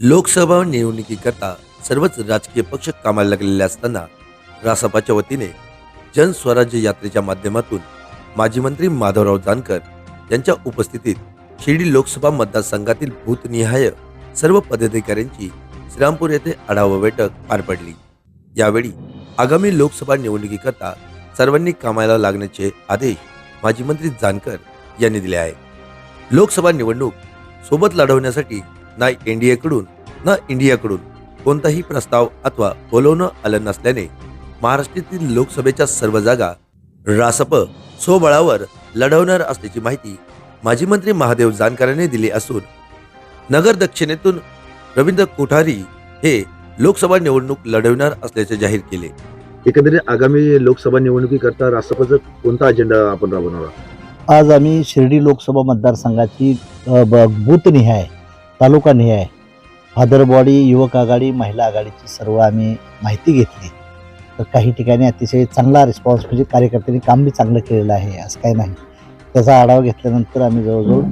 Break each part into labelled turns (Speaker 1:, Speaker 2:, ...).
Speaker 1: लोकसभा निवडणुकीकरता सर्वच राजकीय पक्ष कामाला लागलेले असताना रासपाच्या वतीने जनस्वराज्य यात्रेच्या माध्यमातून माजी मंत्री माधवराव जानकर यांच्या उपस्थितीत शिर्डी लोकसभा मतदारसंघातील भूतनिहाय सर्व पदाधिकाऱ्यांची श्रीरामपूर येथे आढावा बैठक पार पडली. यावेळी आगामी लोकसभा निवडणुकीकरता सर्वांनी कामाला लागण्याचे आदेश माजी मंत्री जानकर यांनी दिले आहे लोकसभा निवडणूक सोबत लढवण्यासाठी ना एनडीएकडून ना इंडियाकडून कोणताही प्रस्ताव अथवा बोलवणं आलं नसल्याने महाराष्ट्रातील लोकसभेच्या सर्व जागा रासप स्वबळावर लढवणार असल्याची माहिती माजी मंत्री महादेव जानकरांनी दिली असून नगर दक्षिणेतून रवींद्र कोठारी हे लोकसभा निवडणूक लढवणार असल्याचे जाहीर केले.
Speaker 2: एकंदरीत आगामी लोकसभा निवडणुकीकरता राष्ट्रपतीचा कोणता अजेंडा आपण राबवणार
Speaker 3: आज आम्ही शिर्डी लोकसभा मतदारसंघाची अ, ब- आहे फादरबॉडी युवक आघाडी महिला आघाडीची सर्व आम्ही माहिती घेतली. तर काही ठिकाणी अतिशय चांगला रिस्पॉन्स म्हणजे कार्यकर्त्यांनी काम बी चांगलं केलेलं आहे असं काही नाही. त्याचा आढावा घेतल्यानंतर आम्ही जवळजवळ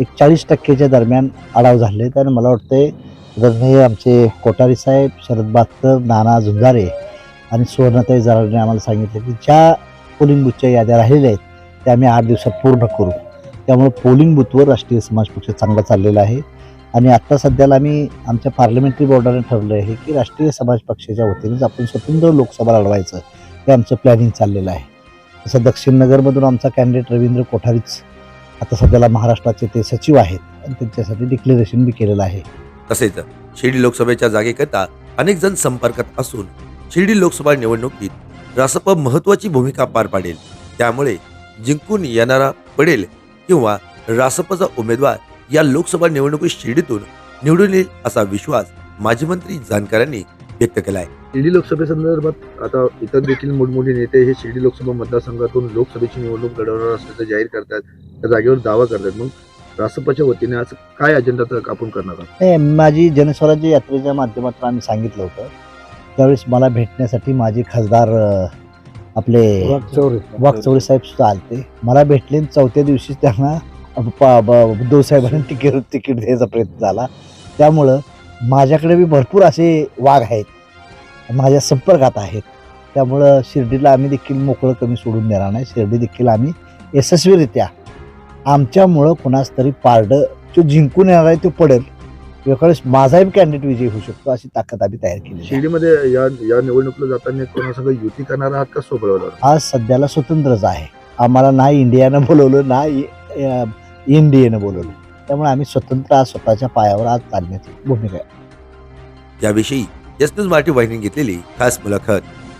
Speaker 3: एक चाळीस टक्केच्या दरम्यान आढाव झाले. तर मला वाटतंय हे आमचे कोठारी साहेब शरद बातकर नाना झुंजारे आणि सुवर्णताई जराने आम्हाला सांगितलं की ज्या पोलिंग बूथच्या याद्या राहिलेल्या आहेत त्या आम्ही आठ दिवसात पूर्ण करू. त्यामुळे पोलिंग बूथवर राष्ट्रीय समाज पक्ष चांगला चाललेला आहे. आणि आत्ता सध्याला आम्ही आमच्या पार्लमेंटरी बोर्डाने ठरलं आहे की राष्ट्रीय समाज पक्षाच्या वतीनेच आपण स्वतंत्र लोकसभा लढवायचं हे आमचं प्लॅनिंग चाललेलं आहे. तसं दक्षिण नगरमधून आमचा कॅन्डिडेट रवींद्र कोठारीच आता सध्याला महाराष्ट्राचे ते सचिव आहेत आणि त्यांच्यासाठी डिक्लेरेशन बी केलेलं आहे.
Speaker 1: तसेच शिर्डी लोकसभेच्या जागेकरता अनेक जण संपर्कात असून शिर्डी लोकसभा निवडणुकीत रासप महत्वाची भूमिका पार पाडेल. त्यामुळे जिंकून येणारा पडेल किंवा रासपचा उमेदवार या लोकसभा निवडणुकीत शिर्डीतून निवडून येईल असा विश्वास माजी मंत्री जानकरांनी व्यक्त केला आहे
Speaker 2: शिर्डी लोकसभेसंदर्भात आता इतर देखील मोठमोठे नेते हे शिर्डी लोकसभा मतदारसंघातून लोकसभेची निवडणूक लढवणार असल्याचं जाहीर करतात त्या जागेवर दावा करतात. मग रासपाच्या वतीने आज काय अजेंडा तर आपण करणार आहोत?
Speaker 3: हे माझी जनस्वराज्य यात्रेच्या माध्यमातून आम्ही सांगितलं होतं. त्यावेळेस मला भेटण्यासाठी माझे खासदार आपले वाघचौरे साहेब सुद्धा आलते. मला भेटले आणि चौथ्या दिवशी त्यांना उद्धव साहेबांनी तिकीट तिकीट द्यायचा प्रयत्न झाला. त्यामुळं माझ्याकडे बी भरपूर असे वाघ आहेत. माझ्या संपर्कात आहेत. त्यामुळं शिर्डीला आम्ही देखील मोकळं कमी सोडून देणार नाही. शिर्डी देखील आम्ही यशस्वीरित्या आमच्यामुळं कोणाच तरी पारडं जो जिंकून येणार आहे तो पडेल. यावेळेस माझाही कॅन्डिडेट विजयी होऊ शकतो अशी ताकद आम्ही तयार केली
Speaker 2: शिर्डीमध्ये या या निवडणुकीला जाताना कोणासंग युती करणार आहात का सोबळवणार?
Speaker 3: आज सध्याला स्वतंत्रच आहे. आम्हाला ना इंडियानं बोलवलं ना इंडियानं बोलवलं. त्यामुळे आम्ही स्वतंत्र आज स्वतःच्या पायावर आज चालण्याची भूमिका आहे.
Speaker 1: याविषयी यस मराठी वाहिनी घेतलेली खास मुलाखत.